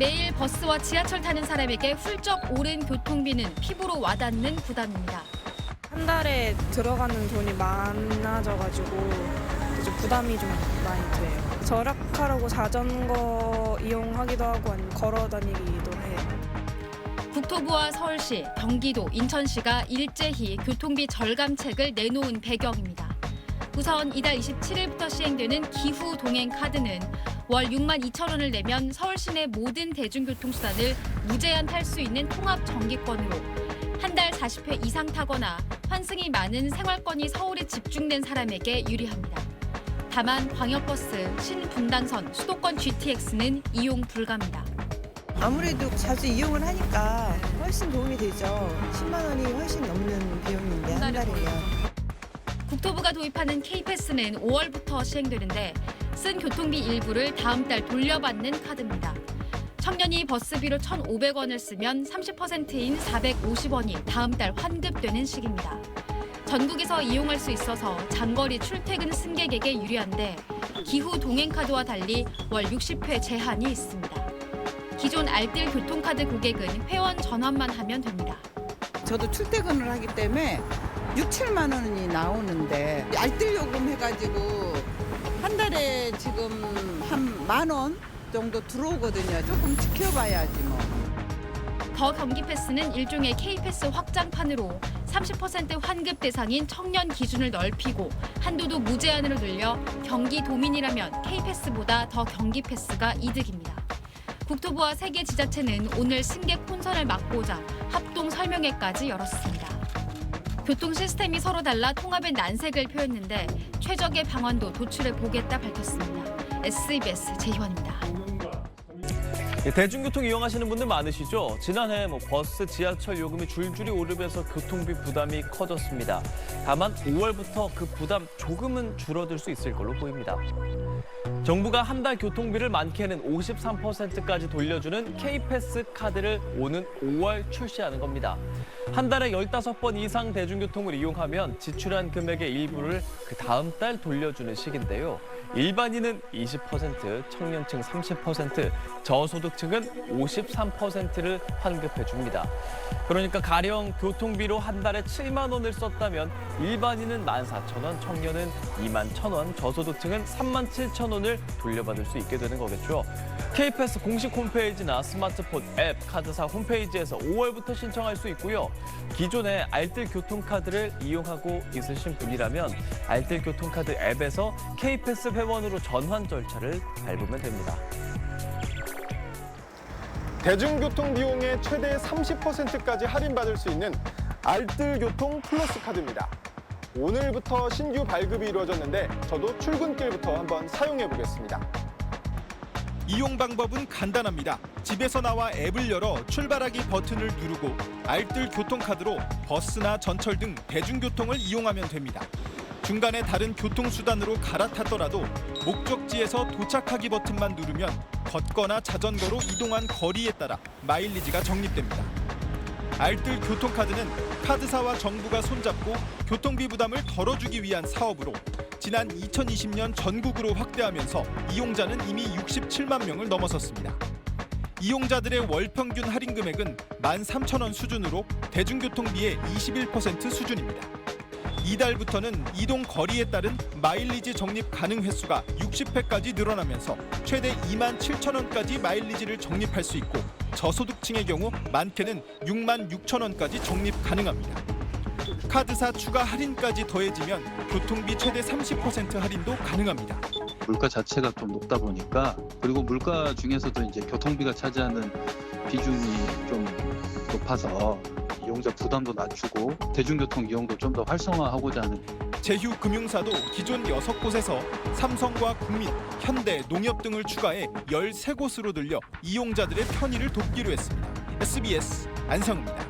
매일 버스와 지하철 타는 사람에게 훌쩍 오른 교통비는 피부로 와닿는 부담입니다. 한 달에 들어가는 돈이 많아져가지고 좀 부담이 좀 많이 돼요. 절약하려고 자전거 이용하기도 하고 아니면 걸어 다니기도 해요. 국토부와 서울시, 경기도, 인천시가 일제히 교통비 절감책을 내놓은 배경입니다. 우선 이달 27일부터 시행되는 기후 동행 카드는 월 6만 2천 원을 내면 서울 시내 모든 대중교통수단을 무제한 탈 수 있는 통합 정기권으로 한 달 40회 이상 타거나 환승이 많은 생활권이 서울에 집중된 사람에게 유리합니다. 다만 광역버스, 신분당선, 수도권 GTX는 이용 불가입니다. 아무래도 자주 이용을 하니까 훨씬 도움이 되죠. 10만 원이 훨씬 넘는 비용인데 한 달이면. 국토부가 도입하는 K패스는 5월부터 시행되는데 쓴 교통비 일부를 다음 달 돌려받는 카드입니다. 청년이 버스비로 1,500원을 쓰면 30%인 450원이 다음 달 환급되는 식입니다. 전국에서 이용할 수 있어서 장거리 출퇴근 승객에게 유리한데 기후 동행카드와 달리 월 60회 제한이 있습니다. 기존 알뜰 교통카드 고객은 회원 전환만 하면 됩니다. 저도 출퇴근을 하기 때문에 6, 7만 원이 나오는데 알뜰 요금 해가지고 한 달에 지금 한 만 원 정도 들어오거든요. 조금 지켜봐야지 뭐. 더 경기 패스는 일종의 K패스 확장판으로 30% 환급 대상인 청년 기준을 넓히고 한도도 무제한으로 늘려 경기 도민이라면 K패스보다 더 경기 패스가 이득입니다. 국토부와 세계 지자체는 오늘 승객 혼선을 막고자 합동 설명회까지 열었습니다. 교통 시스템이 서로 달라 통합의 난색을 표했는데 최적의 방안도 도출해 보겠다 밝혔습니다. SBS 제희원입니다. 예, 대중교통 이용하시는 분들 많으시죠? 지난해 뭐 버스, 지하철 요금이 줄줄이 오르면서 교통비 부담이 커졌습니다. 다만 5월부터 그 부담 조금은 줄어들 수 있을 걸로 보입니다. 정부가 한 달 교통비를 많게는 53%까지 돌려주는 K패스 카드를 오는 5월 출시하는 겁니다. 한 달에 15번 이상 대중교통을 이용하면 지출한 금액의 일부를 그 다음 달 돌려주는 식인데요. 일반인은 20%, 청년층 30%, 저소득층은 53%를 환급해 줍니다. 그러니까 가령 교통비로 한 달에 7만 원을 썼다면 일반인은 14,000원, 청년은 2만 1,000원, 저소득층은 3만 7천 원을 돌려받을 수 있게 되는 거겠죠. K패스 공식 홈페이지나 스마트폰 앱, 카드사 홈페이지에서 5월부터 신청할 수 있고요. 기존에 알뜰 교통카드를 이용하고 있으신 분이라면 알뜰 교통카드 앱에서 K패스 회원으로 전환 절차를 밟으면 됩니다. 대중교통 비용의 최대 30%까지 할인받을 수 있는 알뜰교통 플러스 카드입니다. 오늘부터 신규 발급이 이루어졌는데 저도 출근길부터 한번 사용해 보겠습니다. 이용 방법은 간단합니다. 집에서 나와 앱을 열어 출발하기 버튼을 누르고 알뜰 교통카드로 버스나 전철 등 대중교통을 이용하면 됩니다. 중간에 다른 교통수단으로 갈아탔더라도 목적지에서 도착하기 버튼만 누르면 걷거나 자전거로 이동한 거리에 따라 마일리지가 적립됩니다. 알뜰 교통카드는 카드사와 정부가 손잡고 교통비 부담을 덜어주기 위한 사업으로 지난 2020년 전국으로 확대하면서 이용자는 이미 67만 명을 넘어섰습니다. 이용자들의 월 평균 할인 금액은 13,000원 수준으로 대중교통비의 21% 수준입니다. 이달부터는 이동 거리에 따른 마일리지 적립 가능 횟수가 60회까지 늘어나면서 최대 2만 7천 원까지 마일리지를 적립할 수 있고 저소득층의 경우 많게는 6만 6천 원까지 적립 가능합니다. 카드사 추가 할인까지 더해지면 교통비 최대 30% 할인도 가능합니다. 물가 자체가 좀 높다 보니까 그리고 물가 중에서도 이제 교통비가 차지하는 비중이 좀 높아서 이용자 부담도 낮추고 대중교통 이용도 좀 더 활성화하고자 하는 제휴 금융사도 기존 6곳에서 삼성과 국민, 현대, 농협 등을 추가해 13곳으로 늘려 이용자들의 편의를 돕기로 했습니다. SBS 안성입니다.